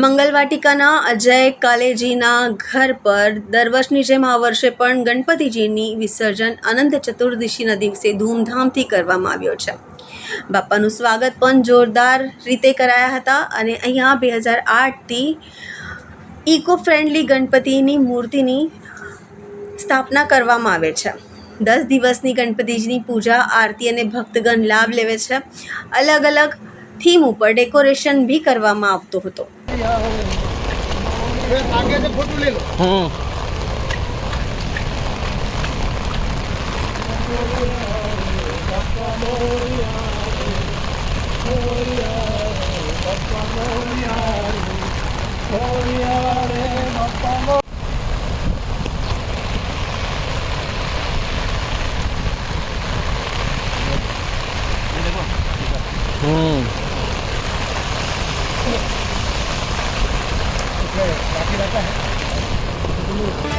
મંગલવાટિકાના અજય કાલેજીના ઘર પર દર વર્ષની જેમ આ વર્ષે પણ ગણપતિજીની વિસર્જન અનંત ચતુર્દશીના દિવસે ધૂમધામથી કરવામાં આવ્યો છે. બાપાનું સ્વાગત પણ જોરદાર રીતે કરાયા હતા અને અહીંયા બે હજાર આઠથી ઇકો ફ્રેન્ડલી ગણપતિની મૂર્તિની સ્થાપના કરવામાં આવે છે. દસ દિવસની ગણપતિજીની પૂજા, આરતી અને ભક્તગણ લાભ લેવે છે. અલગ અલગ થીમ ઉપર ડેકોરેશન બી કરવામાં આવતો હતો. आगे से फोटो ले लो हाँ হুম बाकी रहता है